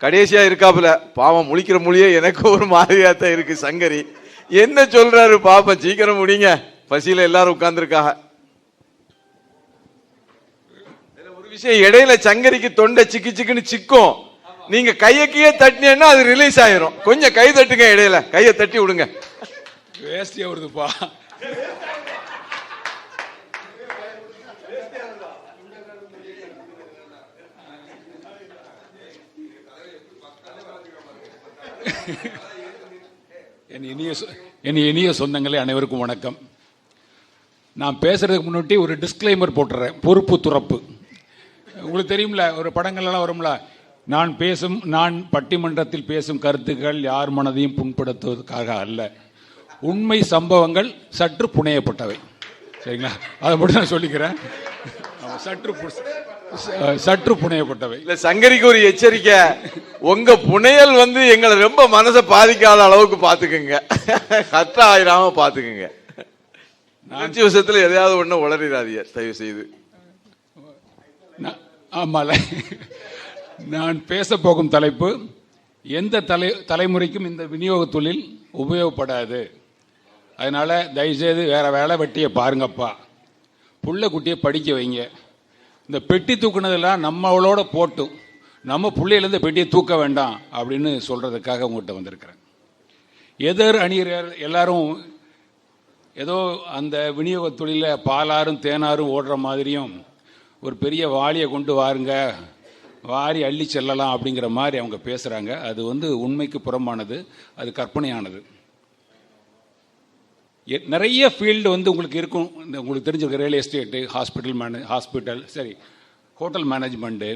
கடைசியா இருக்காப்புல பாவம் முழிக்கிற மொழியே எனக்கு ஒரு மாதிரியா தான் இருக்கு சங்கரி. என்ன சொல்றாரு பாப்பா சீக்கிரம் முடிங்க. பசியில எல்லாரும் உட்கார்ந்துருக்காக. ஒரு விஷயம் இடையில சங்கரிக்கு தொண்டை சிக்கி சிக்குன்னு சிக்கும். நீங்க கையக்கையே தட்டினீங்கன்னா அது ரிலீஸ் ஆயிரும். கொஞ்சம் கை தட்டுங்க இடையில. கையை தட்டி விடுங்க. வேஸ்டியா வருதுப்பா. என் இனிய என் இனிய சொந்தங்களே அனைவருக்கும் வணக்கம். நான் பேசுறதுக்கு முன்னாடி ஒரு டிஸ்க்ளைமர் போட்டுறேன். பொறுப்பு துறப்பு. உங்களுக்கு தெரியும்ல ஒரு படங்கள்லாம் வரும்ல நான் பேசும் நான் பட்டிமன்றத்தில் பேசும் கருத்துக்கள் யார் மனதையும் புண்படுத்துவதற்காக அல்ல. உண்மை சம்பவங்கள் சற்று புனையப்பட்டவை. சரிங்களா? அதை மட்டும் நான் சொல்லிக்கிறேன். சற்று சற்று புனையப்பட்டவை. இல்ல சங்கரிக்கு ஒரு எச்சரிக்கை. உங்க புனையல் வந்து எங்களை ரொம்ப மனசை பாதிக்காத அளவுக்கு பாத்துக்குங்க. கத்த ஆயிராம பாத்துக்குங்க அஞ்சு வருஷத்துல எதையாவது ஒண்ணு உளறிடாதீங்க தயவு செய்து நான்- ஆமால. நான் பேச போகும் தலைப்பு எந்த தலை தலைமுறைக்கும் இந்த விநியோக தொழில் உபயோகப்படாது. அதனால தயவுசெய்து வேற வேலை வெட்டியை பாருங்கப்பா. புள்ள குட்டியை படிக்க வைங்க. இந்த பெட்டி தூக்குனதெல்லாம் நம்மளோட போட்டும் நம்ம பிள்ளையிலேருந்து பெட்டியை தூக்க வேண்டாம் அப்படின்னு சொல்கிறதுக்காக உங்கள்கிட்ட வந்திருக்கிறேன். எதிர் அணியர் எல்லாரும் ஏதோ அந்த விநியோக தொழிலில் பாலாரும் தேனாரும் ஓடுற மாதிரியும் ஒரு பெரிய வாளியை கொண்டு வாருங்க வாரி அள்ளி செல்லலாம் அப்படிங்கிற மாதிரி அவங்க பேசுகிறாங்க அது வந்து உண்மைக்கு புறம்பானது அது கற்பனையானது. நிறைய ஃபீல்டு வந்து உங்களுக்கு இருக்கும். இந்த உங்களுக்கு தெரிஞ்சிருக்க ரியல் எஸ்டேட்டு ஹாஸ்பிட்டல் மேனே ஹாஸ்பிட்டல் சரி hotel management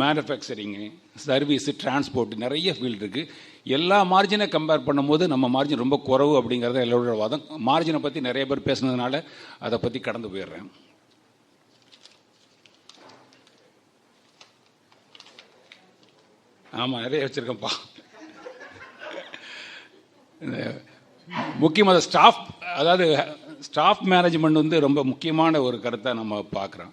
manufacturing service transport நிறைய ஃபீல்டு இருக்குது எல்லா மார்ஜினை கம்பேர் பண்ணும்போது நம்ம மார்ஜின் ரொம்ப குறவு அப்படிங்கிறத எல்லோரோட வாதம். மார்ஜினை பற்றி நிறைய பேர் பேசுனதுனால அதை பற்றி கடந்து போயிடுறேன். ஆமாம் நிறைய வச்சுருக்கேன்ப்பா. முக்கியமாக ஸ்டாஃப் அதாவது ஸ்டாஃப் மேனேஜ்மெண்ட் வந்து ரொம்ப முக்கியமான ஒரு கருத்தை நம்ம பார்க்குறோம்.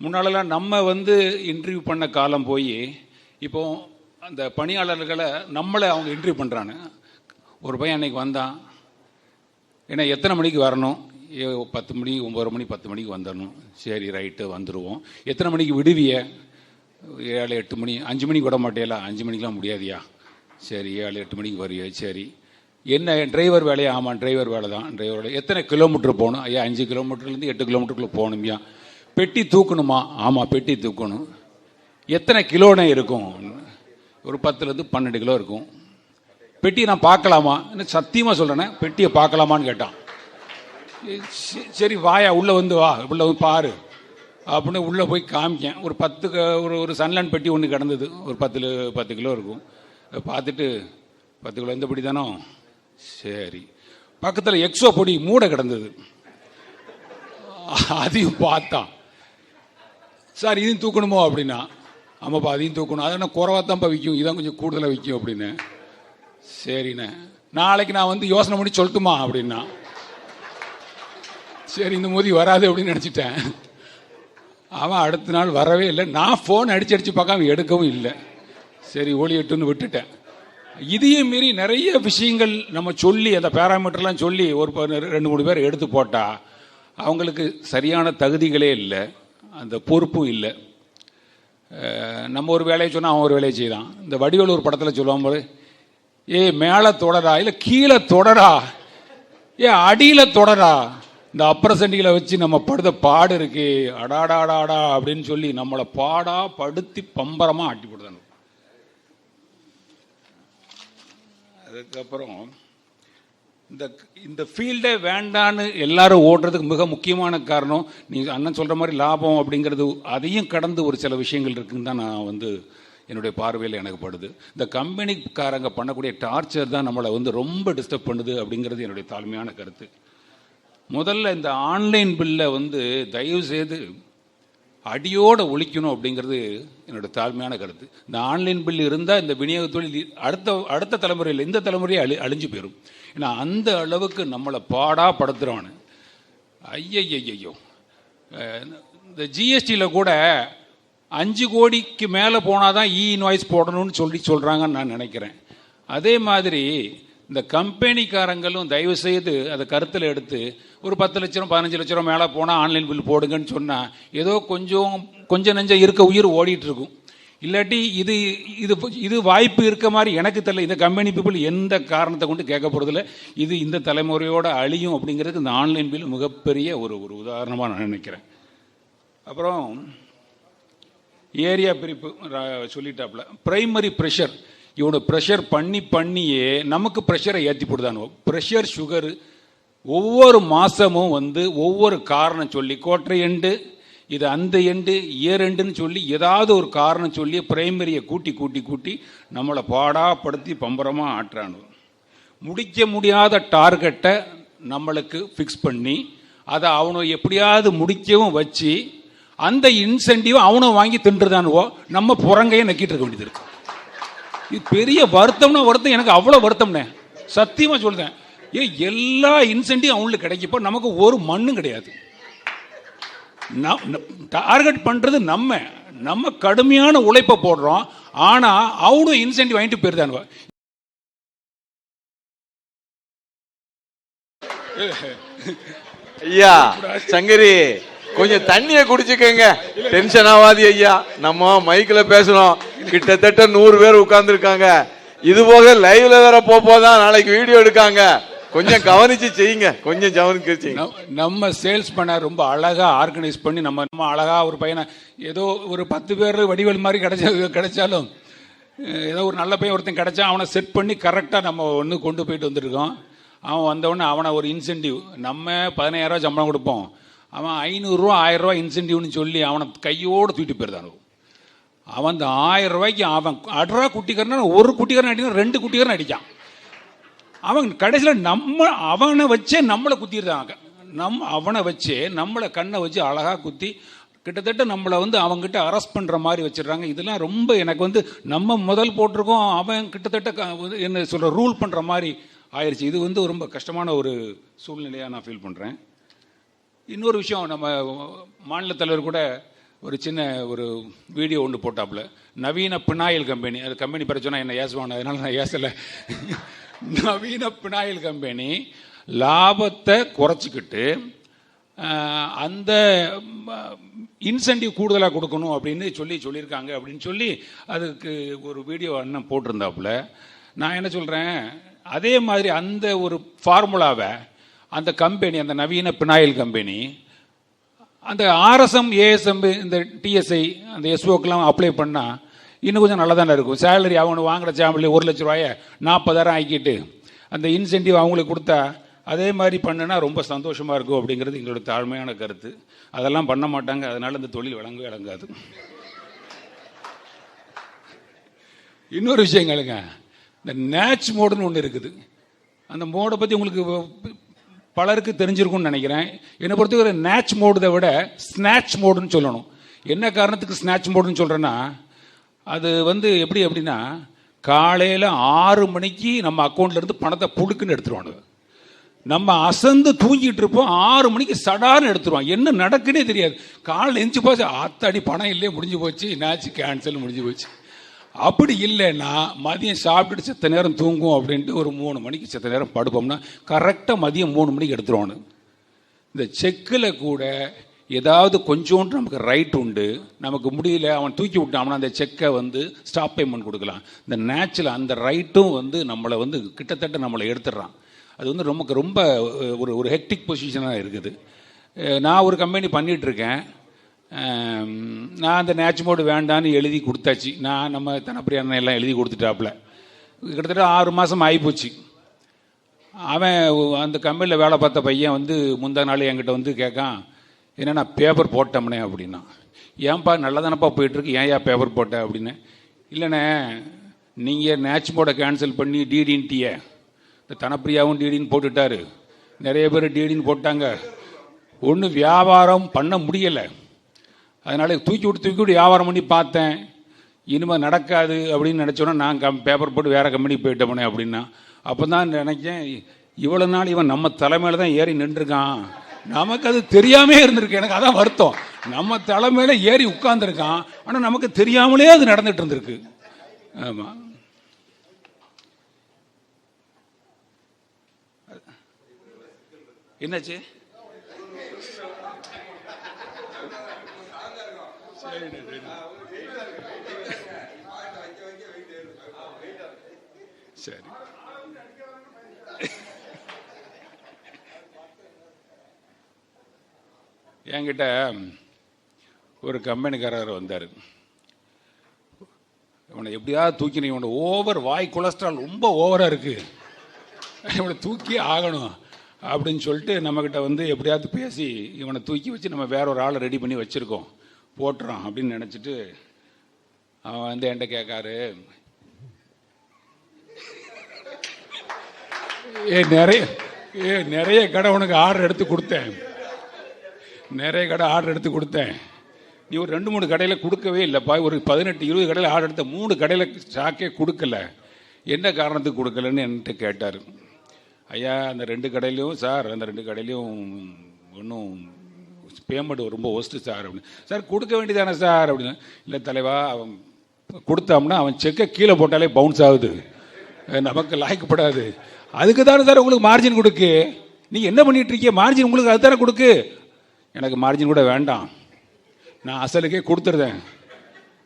முன்னாலெல்லாம் நம்ம வந்து இன்டர்வியூ பண்ண காலம் போய் இப்போ அந்த பணியாளர்களை நம்மளை அவங்க இன்டர்வியூ பண்ணுறாங்க ஒரு பையன் அன்னைக்கு வந்தான். ஏன்னா எத்தனை மணிக்கு வரணும்? ஏ, பத்து மணி ஒம்பது மணி பத்து மணிக்கு வந்துடணும். சரி ரைட்டு வந்துடுவோம் எத்தனை மணிக்கு விடுவிய? ஏழு எட்டு மணி அஞ்சு மணிக்கு விட மாட்டேல? அஞ்சு மணிக்கெலாம் முடியாதியா? சரி ஏழு எட்டு மணிக்கு வருவியா சரி. என்ன டிரைவர் வேலையா? ஆமாம் டிரைவர் வேலை தான். டிரைவர் வேலை. எத்தனை கிலோமீட்டர் போகணும்? ஐயா அஞ்சு கிலோமீட்டர்லேருந்து எட்டு கிலோமீட்டருக்குள்ளே போகணும்யா. பெட்டி தூக்கணுமா? ஆமாம் பெட்டி தூக்கணும். எத்தனை கிலோனே இருக்கும்? ஒரு பத்துலேருந்து பன்னெண்டு கிலோ இருக்கும். பெட்டியை நான் பார்க்கலாமா? என்ன சத்தியமாக சொல்கிறேனே பெட்டியை பார்க்கலாமான்னு கேட்டான். சரி, சரி வாயா உள்ளே வந்து வா. உள்ளே வந்து பாரு. அப்படின்னு உள்ளே போய் காமிக்கேன். ஒரு பத்து ஒரு ஒரு சன்லைன் பெட்டி ஒன்று கிடந்தது. ஒரு பத்து பத்து கிலோ இருக்கும். பார்த்துட்டு பத்து கிலோ எந்தபடி தானோ? சரி. பக்கத்தில் எக்ஸோ பொடி மூட கிடந்தது. அதையும் பார்த்தான். சார் இதையும் தூக்கணுமோ அப்படின்னா? ஆமாப்பா அதையும் தூக்கணும். அதை நான் குறவாக தான்ப்பா விற்கும் இதான் கொஞ்சம் கூடுதலாக விற்கும் அப்படின்னு. சரிண்ணே. நாளைக்கு நான் வந்து யோசனை பண்ணி சொல்லட்டுமா அப்படின்னா? சரி இந்த மோதி வராது அப்படின்னு நினச்சிட்டேன். அவன் அடுத்த நாள் வரவே இல்லை. நான் ஃபோன் அடிச்சு அடிச்சு பார்க்காம எடுக்கவும் இல்லை. சரி ஒளியட்டுன்னு விட்டுட்டேன். இதையும் மீறி நிறைய விஷயங்கள் நம்ம சொல்லி அந்த பேராமீட்டர்லாம் சொல்லி ஒரு ப- ரெண்டு மூணு பேர் எடுத்து போட்டா அவங்களுக்கு சரியான தகுதிகளே இல்லை அந்த பொறுப்பும் இல்லை. நம்ம ஒரு வேலையை சொன்னால் அவன் ஒரு வேலையை செய்தான். இந்த வடிவலூர் படத்தில் சொல்லுவான் போது ஏ மேலே தொடரா இல்லை கீழே தொடரா ஏ அடியில் தொடரா இந்த அப்ரசண்டிகளை வச்சு நம்ம படுத்த பாடு இருக்கு அடாடாடாடா அப்படின்னு சொல்லி நம்மளை பாடா படுத்தி பம்பரமாக ஆட்டி போடுதாங்க அதுக்கப்புறம் இந்த இந்த ஃபீல்டே வேண்டான்னு எல்லாரும் ஓடுறதுக்கு மிக முக்கியமான காரணம் நீங்கள் அண்ணன் சொல்கிற மாதிரி லாபம் அப்படிங்கிறது அதையும் கடந்து ஒரு சில விஷயங்கள் இருக்குன்னு தான் நான் வந்து என்னுடைய பார்வையில் எனக்கு படுது. இந்த கம்பெனிக்காரங்க பண்ணக்கூடிய டார்ச்சர் தான் நம்மளை வந்து ரொம்ப டிஸ்டர்ப் பண்ணுது அப்படிங்கிறது என்னுடைய தாழ்மையான கருத்து. முதல்ல இந்த ஆன்லைன் பில்லை வந்து தயவு செய்து அடியோடு ஒழிக்கணும் அப்படிங்கிறது என்னோட தாழ்மையான கருத்து. இந்த ஆன்லைன் பில் இருந்தால் இந்த விநியோக தொழில் அடுத்த அடுத்த தலைமுறையில் இந்த தலைமுறையை அழி அழிஞ்சு போயிடும் ஏன்னா அந்த அளவுக்கு நம்மளை பாடா படுத்துறவனு. ஐயையோ இந்த ஜிஎஸ்டியில் கூட அஞ்சு கோடிக்கு மேலே போனால் தான் இ இன்வாய்ஸ் போடணும்னு சொல்லி சொல்கிறாங்கன்னு நான் நினைக்கிறேன். அதே மாதிரி இந்த கம்பெனிக்காரங்களும் தயவு செய்து அதை கருத்தில் எடுத்து ஒரு பத்து லட்சம் பதினஞ்சு லட்சம் மேலே போனால் ஆன்லைன் பில் போடுங்கன்னு சொன்னால் ஏதோ கொஞ்சம் கொஞ்சம் நெஞ்சம் இருக்க உயிர் ஓடிட்டு இருக்கும் இல்லாட்டி இது இது இது வாய்ப்பு இருக்க மாதிரி எனக்கு தெரியல. இந்த கம்பெனி பீப்புள் எந்த காரணத்தை கொண்டு கேட்க போகிறதில்ல இது இந்த தலைமுறையோடு அழியும் அப்படிங்கிறதுக்கு இந்த ஆன்லைன் பில் மிகப்பெரிய ஒரு ஒரு உதாரணமாக நான் நினைக்கிறேன். அப்புறம் ஏரியா பிரிப்பு சொல்லிட்டாப்புல. ப்ரைமரி ப்ரெஷர் இவனை ப்ரெஷர் பண்ணி பண்ணியே நமக்கு ப்ரெஷரை ஏற்றி போடுதானோ ப்ரெஷர் சுகரு ஒவ்வொரு மாதமும் வந்து ஒவ்வொரு காரணம் சொல்லி கோட்டை எண்டு இது அந்த எண்டு இயர் எண்டுன்னு சொல்லி ஏதாவது ஒரு காரணம் சொல்லி பிரைமரியை கூட்டி கூட்டி கூட்டி நம்மளை பாடாப்படுத்தி பம்பரமாக ஆட்டுறானு முடிக்க முடியாத டார்கெட்டை நம்மளுக்கு ஃபிக்ஸ் பண்ணி அதை அவனை எப்படியாவது முடிக்கவும் வச்சு அந்த இன்சென்டிவ் அவனும் வாங்கி தின்றுதானுவோ? நம்ம புறங்கையை நக்கிட்டு இருக்க வேண்டியது இருக்கு. இது பெரிய வருத்தம்னா வருத்தம் எனக்கு அவ்வளோ வருத்தம்னே. சத்தியமாக சொல்கிறேன் ஏன் எல்லா இன்சென்டிவ் அவங்களுக்கு கிடைக்கப்போ நமக்கு ஒரு மண்ணும் கிடையாது. டார்கெட் பண்ணுறது நம்ம. நம்ம கடுமையான உழைப்பை போடுறோம். ஆனால் அவனும் இன்சென்டிவ் வாங்கிட்டு போயிருந்தானுவ. ஐயா சங்கரி கொஞ்சம் தண்ணியை குடிச்சுக்கங்க. டென்ஷன் ஆகாது ஐயா. நம்ம மைக்கில் பேசுகிறோம் கிட்டத்தட்ட நூறு பேர் உட்கார்ந்துருக்காங்க. இது போக லைவ்ல வேற போதான் நாளைக்கு வீடியோ எடுக்காங்க. கொஞ்சம் கவனிச்சு செய்யுங்க. கொஞ்சம் கவனிச்சு செய்யுங்க. நம்ம- சேல்ஸ் பண்ண ரொம்ப அழகா ஆர்கனைஸ் பண்ணி நம்ம நம்ம அழகா ஒரு பையனை ஏதோ ஒரு பத்து பேர் வடிவல் மாதிரி கிடைச்ச கிடைச்சாலும் ஏதோ ஒரு நல்ல பையன் ஒருத்தன் கிடைச்சா அவனை செட் பண்ணி கரெக்டாக நம்ம ஒன்று கொண்டு போயிட்டு வந்திருக்கோம். அவன் வந்தவொடனே அவனை ஒரு இன்சென்டிவ் நம்ம பதினாயிரம் சம்பளம் கொடுப்போம். அவன் ஐநூறுரூவா ஆயிரரூவா இன்சென்டிவ்னு சொல்லி அவனை கையோடு தூக்கிட்டு போயிருந்தானு அவன் அந்த ஆயிரம் ரூபாய்க்கு அவன் அட்ரா குட்டிக்காரனா ஒரு குட்டிக்காரன் அடிக்கிறான் ரெண்டு குட்டிக்காரன் அடிக்கான் அவன் கடைசியில் நம்ம அவனை வச்சே நம்மளை குத்திடுறாங்க நம் அவனை வச்சே நம்மளை கண்ணை வச்சு அழகாக குத்தி கிட்டத்தட்ட நம்மளை வந்து அவங்ககிட்ட அரெஸ்ட் பண்ணுற மாதிரி வச்சிடுறாங்க. இதெல்லாம் ரொம்ப எனக்கு வந்து நம்ம முதல் போட்டிருக்கோம். அவன் கிட்டத்தட்ட வந்து என்ன சொல்கிற ரூல் பண்ணுற மாதிரி ஆயிடுச்சு இது வந்து ரொம்ப கஷ்டமான ஒரு சூழ்நிலையாக நான் ஃபீல் பண்ணுறேன் இன்னொரு விஷயம் நம்ம மாநில தலைவர் கூட ஒரு சின்ன ஒரு வீடியோ ஒன்று போட்டாப்புல. நவீன பினாயில் கம்பெனி அது கம்பெனி பிரச்சனை என்ன ஏசுவான அதனால நான் ஏசலை. நவீன பினாயில் கம்பெனி லாபத்தை குறைச்சிக்கிட்டு அந்த இன்சென்டிவ் கூடுதலாக கொடுக்கணும் அப்படின்னு சொல்லி சொல்லியிருக்காங்க அப்படின்னு சொல்லி அதுக்கு ஒரு வீடியோ அண்ணன் போட்டிருந்தாப்புல. நான் என்ன சொல்கிறேன் அதே மாதிரி அந்த ஒரு ஃபார்முலாவை அந்த கம்பெனி அந்த நவீன பினாயில் கம்பெனி அந்த ஆர்எஸ்எம் ஏஎஸ்எம் இந்த டிஎஸ்ஐ அந்த எஸ்ஓக்கெலாம் அப்ளை பண்ணால் இன்னும் கொஞ்சம் நல்லா தானே இருக்கும். சேலரி அவங்க வாங்குற சேலரி ஒரு லட்ச ரூபாய நாற்பதாயிரம் ஆக்கிட்டு அந்த இன்சென்டிவ் அவங்களுக்கு கொடுத்தா அதே மாதிரி பண்ணுனா ரொம்ப சந்தோஷமாக இருக்கும் அப்படிங்கிறது எங்களோட தாழ்மையான கருத்து. அதெல்லாம் பண்ண மாட்டாங்க. அதனால இந்த தொழில் விளங்கவே விளங்காது. இன்னொரு விஷயங்களுங்க இந்த நேச் மோடுன்னு ஒன்று இருக்குது. அந்த மோடை பற்றி உங்களுக்கு பலருக்கு தெரிஞ்சிருக்கும்னு நினைக்கிறேன். என்னை பொறுத்தவரை நேச் மோடுதை விட ஸ்நாச் மோடுன்னு சொல்லணும். என்ன காரணத்துக்கு ஸ்நாச் மோடுன்னு சொல்கிறேன்னா அது வந்து எப்படி அப்படின்னா காலையில் ஆறு மணிக்கு நம்ம அக்கௌண்ட்லேருந்து பணத்தை புடுக்குன்னு எடுத்துருவானுங்க நம்ம அசந்து தூங்கிட்டு இருப்போம் ஆறு மணிக்கு சடார்னு எடுத்துருவோம் என்ன நடக்குன்னே தெரியாது. காலையில் எஞ்சி போச்சு ஆத்தாடி பணம் இல்லையே முடிஞ்சு போச்சு. என்னாச்சு? கேன்சல் முடிஞ்சு போச்சு. அப்படி இல்லைன்னா மதியம் சாப்பிட்டுட்டு செத்த நேரம் தூங்கும் அப்படின்ட்டு ஒரு மூணு மணிக்கு செத்த நேரம் படுப்போம்னா கரெக்டாக மதியம் மூணு மணிக்கு எடுத்துருவானு. இந்த செக்கில் கூட ஏதாவது கொஞ்சோண்டு நமக்கு ரைட் உண்டு. நமக்கு முடியல அவன் தூக்கி விட்டான்னா அந்த செக்கை வந்து ஸ்டாப் பேமெண்ட் கொடுக்கலாம். இந்த நேச்சுரல் அந்த ரைட்டும் வந்து நம்மளை வந்து கிட்டத்தட்ட நம்மளை எடுத்துடுறான். அது வந்து ரொம்ப ரொம்ப ஒரு ஒரு ஹெக்டிக் பொசிஷனாக இருக்குது. நான் ஒரு கம்பெனி பண்ணிகிட்ருக்கேன் நான் அந்த நேச்சு மோடு வேண்டான்னு எழுதி கொடுத்தாச்சு. நான் நம்ம தனப்பிரியாண்ணன் எல்லாம் எழுதி கொடுத்துட்டாப்புல. கிட்டத்தட்ட ஆறு மாதம் ஆகிப்போச்சு அவன் அந்த கம்பெனியில் வேலை பார்த்த பையன் வந்து முந்தா நாள் என்கிட்ட வந்து கேட்கான் என்ன நான் பேப்பர் போட்டோம்னே அப்படின்னா. ஏன்பா நல்லதானப்பா போயிட்டுருக்கு. ஏன் ஏன் பேப்பர் போட்ட? அப்படின்னு. இல்லைண்ணே நீங்கள் நேச்சு மோடை கேன்சல் பண்ணி டிடின்ட்டிய இந்த தனப்பிரியாவும் டிடின்னு போட்டுட்டாரு. நிறைய பேர் டிடின்னு போட்டாங்க. ஒன்றும் வியாபாரம் பண்ண முடியலை. அதனால தூக்கி விட்டு தூக்கி விட்டு வியாபாரம் பண்ணி பார்த்தேன். இனிமேல் நடக்காது அப்படின்னு நினச்சோன்னா நான் கம் பேப்பர் போட்டு வேறு கம்பெனிக்கு போயிட்டோம்னே அப்படின்னா. அப்போ தான் நினைச்சேன் இவ்வளோ நாள் இவன் நம்ம தலைமையில் தான் ஏறி நின்றுருக்கான். நமக்கு அது தெரியாமே இருந்திருக்கு. எனக்கு அதான் வருத்தம். நம்ம தலைமையில் ஏறி உட்கார்ந்துருக்கான். ஆனால் நமக்கு தெரியாமலே அது நடந்துட்டு இருந்திருக்கு. ஆமாம் என்னாச்சு? சரி என்கிட்ட ஒரு கம்பெனிக்காரர் வந்தார் இவனை எப்படியாவது தூக்கின இவனோட ஓவர் வாய் கொலஸ்ட்ரால் ரொம்ப ஓவராக இருக்குது இவனை தூக்கி ஆகணும் அப்படின்னு சொல்லிட்டு நம்மக்கிட்ட வந்து எப்படியாவது பேசி இவனை தூக்கி வச்சு நம்ம வேற ஒரு ஆளை ரெடி பண்ணி வச்சுருக்கோம் போட்டுறான் அப்படின்னு நினச்சிட்டு அவன் வந்து என்கிட்ட கேட்காரு. ஏ நிறைய ஏ நிறைய கடை உனக்கு ஆர்டர் எடுத்து கொடுத்தேன். நிறைய கடை ஆர்டர் எடுத்து கொடுத்தேன். நீ ஒரு ரெண்டு மூணு கடையில் கொடுக்கவே இல்லைப்பா. ஒரு பதினெட்டு இருபது கடையில் ஆர்டர் எடுத்த மூணு கடையில் ஸ்டாக்கே கொடுக்கல. என்ன காரணத்துக்கு கொடுக்கலன்னு என்கிட்ட கேட்டார். ஐயா அந்த ரெண்டு கடையிலையும் சார் அந்த ரெண்டு கடையிலையும் ஒன்றும் பேமெண்ட் ரொம்ப ஒஸ்ட்டு சார் அப்படின்னு. சார் கொடுக்க வேண்டியதானே சார் அப்படின்னு. இல்லை தலைவா அவன் கொடுத்தோம்னா அவன் செக்கை கீழே போட்டாலே பவுன்ஸ் ஆகுது. நமக்கு லாய்க்கப்படாது அதுக்கு தானே சார் உங்களுக்கு மார்ஜின் கொடுக்கு. நீங்கள் என்ன பண்ணிட்டு இருக்கீங்க? மார்ஜின் உங்களுக்கு அதுதானே கொடுக்கு. எனக்கு மார்ஜின் கூட வேண்டாம். நான் அசலுக்கே கொடுத்துருதேன்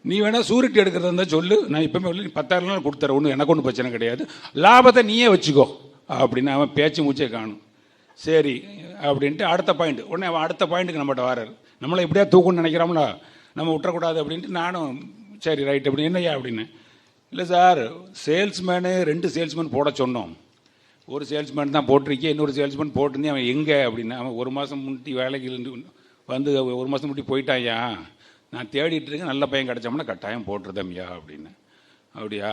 நீ வேணால் சூரிட்டி எடுக்கிறதா இருந்தால் சொல்லு. நான் இப்போமே இல்லை, நீ பத்தாயிரம் நாள் கொடுத்துறேன். ஒன்றும் எனக்கு ஒன்றும் பிரச்சனை கிடையாது. லாபத்தை நீயே வச்சுக்கோ. அப்படின்னு அவன் பேச்சு மூச்சே காணும். சரி அப்படின்ட்டு அடுத்த பாயிண்ட் உடனே அவன் அடுத்த பாயிண்ட்டுக்கு நம்மகிட்ட வராரு. நம்மளை எப்படியா தூக்குன்னு நினைக்கிறோம்ல? நம்ம விட்டுறக்கூடாது அப்படின்ட்டு நானும் சரி ரைட் அப்படி என்னய்யா அப்படின்னு. இல்லை சார் சேல்ஸ்மேனு ரெண்டு சேல்ஸ்மேன் போட சொன்னோம். ஒரு சேல்ஸ்மேன் தான் போட்டிருக்கேன் இன்னொரு சேல்ஸ்மேன் போட்டிருந்தேன் அவன் எங்கே அப்படின்னு. அவன் ஒரு மாதம் முட்டி வேலைக்கு இருந்து வந்து ஒரு மாதம் முட்டி போயிட்டாயா நான் தேடிட்டு இருக்கேன் நல்ல பையன் கிடச்சோம்னா கட்டாயம் போட்டுருதம்யா அப்படின்னு. அப்படியா?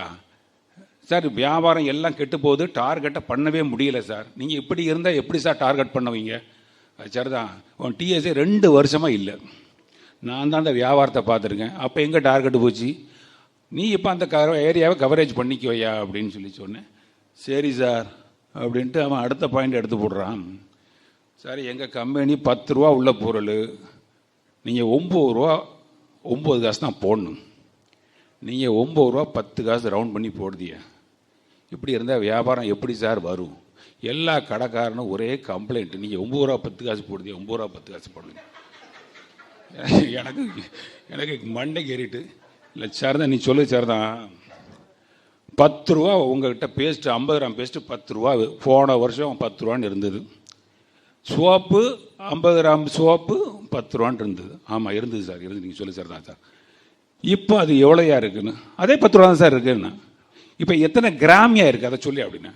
சார் வியாபாரம் எல்லாம் கெட்டு போகுது டார்கெட்டை பண்ணவே முடியல சார். நீங்கள் இப்படி இருந்தால் எப்படி சார் டார்கெட் பண்ணுவீங்க? அது சரிதான். உன் டிஎஸ்ஏ ரெண்டு வருஷமாக இல்லை. நான் தான் அந்த வியாபாரத்தை பார்த்துருக்கேன். அப்போ எங்கே டார்கெட் போச்சு? நீ இப்போ அந்த க ஏரியாவை கவரேஜ் பண்ணிக்குவையா? அப்படின்னு சொல்லி சொன்னேன். சரி சார் அப்படின்ட்டு அவன் அடுத்த பாயிண்ட் எடுத்து போடுறான். சார் எங்கள் கம்பெனி பத்து ரூபா உள்ள பொருள். நீங்கள் ஒம்பது ரூபா ஒம்பது காசு தான் போடணும். நீங்கள் ஒம்பது ரூபா பத்து காசு ரவுண்ட் பண்ணி போடுதிய. இப்படி இருந்தால் வியாபாரம் எப்படி சார் வரும்? எல்லா கடைக்காரனும் ஒரே கம்ப்ளைண்ட் நீங்கள் ஒம்பது ரூபா பத்து காசு போடுதிய ஒம்பது ரூபா பத்து காசு போடுங்க எனக்கு எனக்கு மண்டைக்கு ஏறிட்டு இல்லை சார் தான் நீ சொல்லு சார் தான் பத்து ரூபா உங்ககிட்ட பேஸ்ட்டு ஐம்பது கிராம் பேஸ்ட்டு பத்து ரூபா. போன வருஷம் பத்து ரூபான்னு இருந்தது. சோப்பு ஐம்பது கிராம் சோப்பு பத்து ரூபான்ட்டு இருந்தது. ஆமாம் இருந்தது சார் இருந்து நீங்கள் சொல்லு சார் தான் சார். இப்போ அது எவ்வளோயா இருக்குன்னு? அதே பத்து ரூபா தான் சார் இருக்குன்னு இப்போ எத்தனை கிராமியா இருக்குது அதை சொல்லி அப்படின்னா.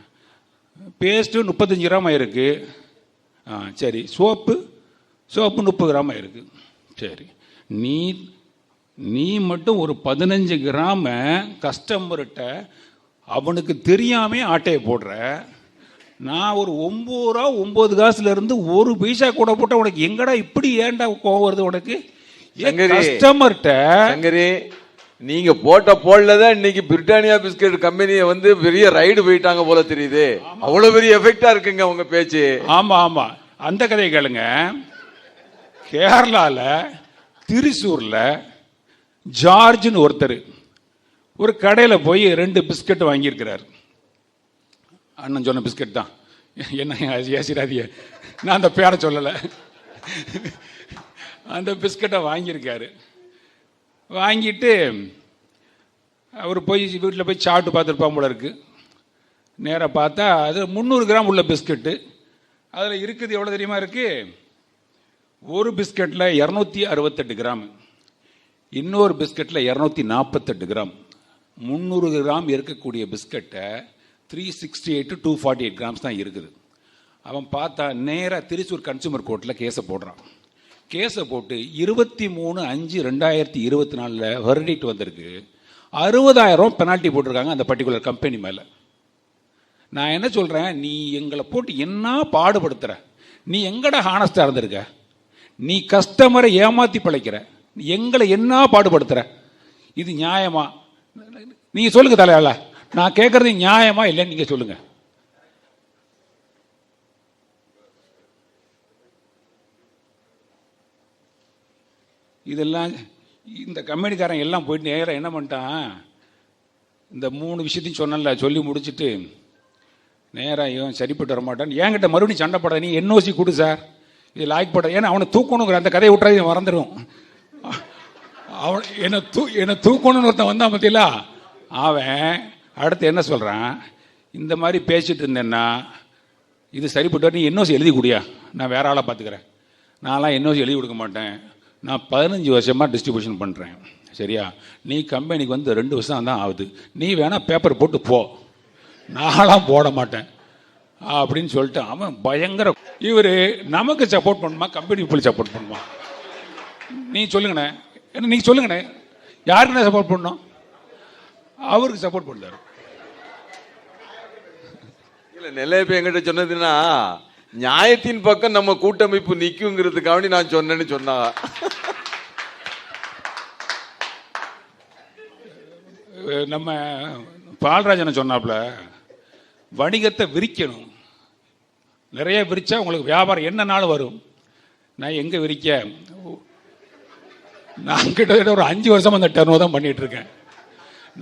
பேஸ்ட்டு முப்பத்தஞ்சு கிராம் இருக்கு ஆ சரி. சோப்பு சோப்பு முப்பது கிராம் இருக்கு சரி. நீ நீ மட்டும் ஒரு பதினஞ்சு கிராம கஸ்டமர்கிட்ட அவனுக்கு தெரியாமே ஆட்டையை போடுற. நான் ஒரு ஒம்பது ரூபா ஒம்பது காசுல இருந்து ஒரு பைசா கூட போட்ட உனக்கு எங்கடா இப்படி ஏன்டா கோவம் வருது உனக்கு. கஸ்டமர்கிட்ட நீங்கள் நீங்க போட்ட போடலதான் இன்னைக்கு பிரிட்டானியா பிஸ்கட் கம்பெனியை வந்து பெரிய ரைடு போயிட்டாங்க போல தெரியுது. அவ்வளவு பெரிய எஃபெக்டா இருக்குங்க உங்க பேச்சு. ஆமா ஆமா. அந்த கதையை கேளுங்க. கேரளால திரிசூர்ல ஜார்ஜ்னு ஒருத்தர் ஒரு கடையில் போய் ரெண்டு பிஸ்கட் வாங்கியிருக்கிறார். அண்ணன் சொன்ன பிஸ்கட் தான். என்ன ஏசிடாதிய நான் அந்த பேரை சொல்லலை. அந்த பிஸ்கட்டை வாங்கியிருக்காரு. வாங்கிட்டு அவர் போய் வீட்டில் போய் சாப்பிட்டு பார்த்துருப்பான் போல இருக்கு. நேராக பார்த்தா அது முந்நூறு கிராம் உள்ள பிஸ்கட்டு. அதில் இருக்குது எவ்வளோ தெரியுமா இருக்கு? ஒரு பிஸ்கட்டில் இரநூத்தி அறுபத்தெட்டு கிராம். இன்னொரு பிஸ்கட்டில் இரநூத்தி நாற்பத்தெட்டு கிராம். முந்நூறு கிராம் இருக்கக்கூடிய பிஸ்கட்டை three sixty eight two forty eight grams தான் இருக்குது. அவன் பார்த்தா நேராக திருச்சூர் கன்சூமர் கோர்ட்டில் கேஸை போடுறான். கேஸை போட்டு இருபத்தி மூணு அஞ்சு ரெண்டாயிரத்தி இருபத்தி நாலில் வெர்டிக்ட் வந்திருக்கு. அறுபதாயிரம் பெனால்ட்டி போட்டிருக்காங்க அந்த பர்டிகுலர் கம்பெனி மேலே. நான் என்ன சொல்கிறேன் நீ எங்களை போட்டு என்ன பாடுபடுத்துகிற நீ எங்கடா ஹானஸ்டாக இருந்திருக்க? நீ கஸ்டமரை ஏமாற்றி பிழைக்கிற. எங்களை என்ன பாடுபடுத்துற? இது நியாயமா? நீங்கள் சொல்லுங்க தலையாள நான் கேட்குறது நியாயமா இல்லைன்னு நீங்கள் சொல்லுங்கள் இதெல்லாம் இந்த கம்பெனிக்காரன் எல்லாம் போயிட்டு நேராக என்ன பண்ணிட்டான்? இந்த மூணு விஷயத்தையும் சொன்னல சொல்லி முடிச்சிட்டு நேராக இவன் சரிப்பட்டு வர மாட்டான் என்கிட்ட மறுபடியும் சண்டை போடாத நீ என்ஓசி கொடு சார். இது லாய்க் போட ஏன்னா அவனை தூக்கணுங்கிற அந்த கதையை விட்டுறது மறந்துடும் அவன் என்னை தூ என்னை தூக்கணும்னு ஒருத்தன் வந்தான் பார்த்தீங்களா அவன் அடுத்து என்ன சொல்கிறான் இந்த மாதிரி பேசிட்டு இருந்தேன்னா இது சரிப்பட்டு நீ என்ஓசி எழுதி குடியா? நான் வேற ஆளாக பார்த்துக்கிறேன் நான்லாம் என்ஓசி எழுதி கொடுக்க மாட்டேன். நான் பதினஞ்சு வருஷமாக டிஸ்ட்ரிபியூஷன் பண்ணுறேன் சரியா? நீ கம்பெனிக்கு வந்து ரெண்டு வருஷம் தான் ஆகுது. நீ வேணால் பேப்பர் போட்டு போ. நான்லாம் போட மாட்டேன். அப்படின்னு சொல்லிட்டு அவன் பயங்கர இவர் நமக்கு சப்போர்ட் பண்ணுமா? கம்பெனி போய் சப்போர்ட் பண்ணுமா? நீ சொல்லுங்கண்ணே. என்ன நீங்கள் சொல்லுங்கண்ணே. யாருக்குண்ணே சப்போர்ட் பண்ணோம்? அவருக்கு சப்போர்ட் பண்ணாரு இல்லை நெல்லை எங்கிட்ட சொன்னதுன்னா நியாயத்தின் பக்கம் நம்ம கூட்டமைப்பு நிற்குங்கிறதுக்காண்டி நான் சொன்னேன்னு சொன்னா. நம்ம பால்ராஜனை சொன்னாப்புல வணிகத்தை விரிக்கணும். நிறைய விரிச்சா உங்களுக்கு வியாபாரம் என்ன நாள் வரும். நான் எங்கே விரிக்க? நான் கிட்டத்தட்ட ஒரு அஞ்சு வருஷம் அந்த டர்னோ தான் பண்ணிட்டு இருக்கேன்.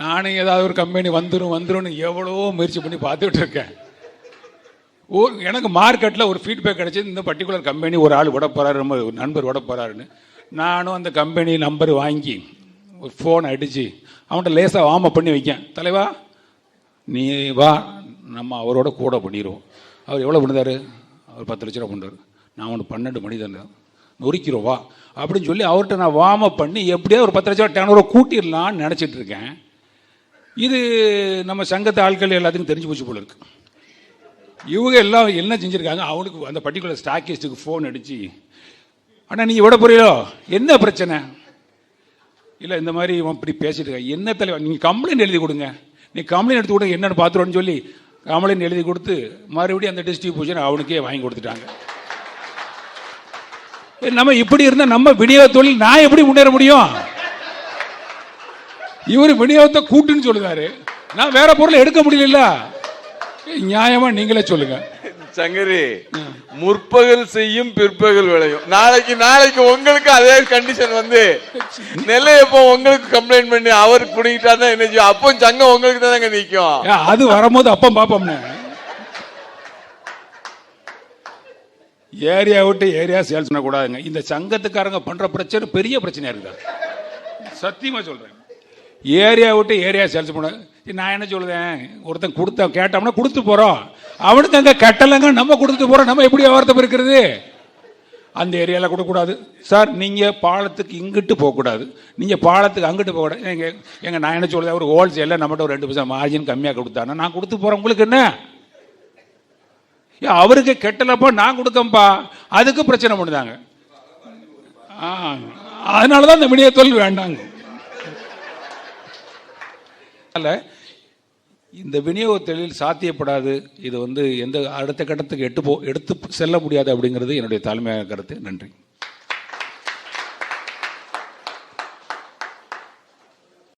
நானும் ஏதாவது ஒரு கம்பெனி வந்துடும் வந்துடும் எவ்வளோ முயற்சி பண்ணி பார்த்துட்டு ஓ எனக்கு மார்க்கெட்டில் ஒரு ஃபீட்பேக் கிடைச்சது. இந்த பர்டிகுலர் கம்பெனி ஒரு ஆள் விட போறாரு நம்ம ஒரு நண்பர் விட போகிறாருன்னு நானும் அந்த கம்பெனி நம்பர் வாங்கி ஒரு ஃபோன் அடிச்சு அவன்கிட்ட லேசாக வார்ம் பண்ணி வைக்கேன். தலைவா நீ வா நம்ம அவரோட கூட பண்ணிடுவோம் அவர் எவ்வளோ பண்ணுறாரு அவர் பத்து லட்ச ரூபா பண்ணுறாரு நான் ஒன்று பன்னெண்டு மணி தானே நொறுக்கிறோம் வா. அப்படின்னு சொல்லி அவர்கிட்ட நான் வார்ம் அப் பண்ணி எப்படியோ ஒரு பத்து லட்ச ரூபா டேன் கூட்டிடலான்னு நினச்சிட்ருக்கேன் இது நம்ம சங்கத்து ஆட்கள் எல்லாத்துக்கும் தெரிஞ்சு போச்சு போல இருக்குது இவங்க எல்லாம் என்ன செஞ்சுருக்காங்க? அவனுக்கு அந்த பர்டிகுலர் ஸ்டாக்கிஸ்ட்டுக்கு ஃபோன் அடிச்சு அண்ணா நீங்கள் விட போறீங்களோ? என்ன பிரச்சனை? இல்லை இந்த மாதிரி இவன் இப்படி பேசிட்டு இருக்க என்ன தலைவர் நீங்கள் கம்ப்ளைண்ட் எழுதி கொடுங்க. நீ கம்ப்ளைண்ட் எடுத்து கொடுங்க என்னென்னு பார்த்துருவோன்னு சொல்லி கம்ப்ளைண்ட் எழுதி கொடுத்து மறுபடியும் அந்த டிஸ்ட்ரிபியூஷன் அவனுக்கே வாங்கி கொடுத்துட்டாங்க. ஏ, நம்ம இப்படி இருந்தால் நம்ம விநியோக தொழில் நான் எப்படி முன்னேற முடியும்? இவர் விநியோகத்தை கூட்டுன்னு சொல்லுவாரு. நான் வேற பொருளை எடுக்க முடியல நியாயமா நீங்களே சொல்லுங்க. சங்கரி முற்பகல் செய்யும் பிற்பகல் விளையும். நாளைக்கு நாளைக்கு உங்களுக்கு அதே கண்டிஷன் வந்து நெல்லையப்போ உங்களுக்கு கம்ப்ளைண்ட் பண்ணி அவர் குடிக்கிட்டா என்ன செய்யும்? அப்போ சங்கம் உங்களுக்கு தானங்க நிக்கும். ஏன், அது வரும்போது அப்பம் பார்ப்போம்னு ஏரியா விட்டு ஏரியா சேல்ஸ் பண்ணக்கூடாதுங்க. இந்த சங்கத்துக்காரங்க பண்ற பிரச்சனை பெரிய பிரச்சனையா இருக்குது சத்தியமா சொல்றேன். ஏரியா விட்டு ஏரியா சேல்ஸ் பண்ண நான் என்ன சொல்லுதேன்? ஒருத்தன் கொடுத்த கேட்டோம்னா கொடுத்து போறோம். அவனுக்கு அங்கே கட்டலைங்க நம்ம கொடுத்துட்டு போறோம். நம்ம எப்படி வார்த்தை இருக்கிறது? அந்த ஏரியாவில் கொடுக்கக்கூடாது சார் நீங்கள் பாலத்துக்கு இங்கிட்டு போகக்கூடாது. நீங்கள் பாலத்துக்கு அங்கிட்டு போகக்கூடாது. எங்கள் எங்கள் நான் என்ன சொல்லுதேன்? ஒரு ஹோல்சேலில் நம்மகிட்ட ஒரு ரெண்டு பர்சன்ட் மார்ஜின் கம்மியாக கொடுத்தானா? நான் கொடுத்து போகிறேன் உங்களுக்கு என்ன? அவருக்கு கெட்டலப்பா நான் கொடுக்கம்பா அதுக்கு பிரச்சனை பண்ணுதாங்க ஆ அதனால தான் இந்த விநியோக தொழில் வேண்டாங்க. அல்ல இந்த விநியோக தொழில் சாத்தியப்படாது. இது வந்து எந்த அடுத்த கட்டத்துக்கு எட்டு போ எடுத்து செல்ல முடியாது அப்படிங்கிறது என்னுடைய தாழ்மையான கருத்து. நன்றி.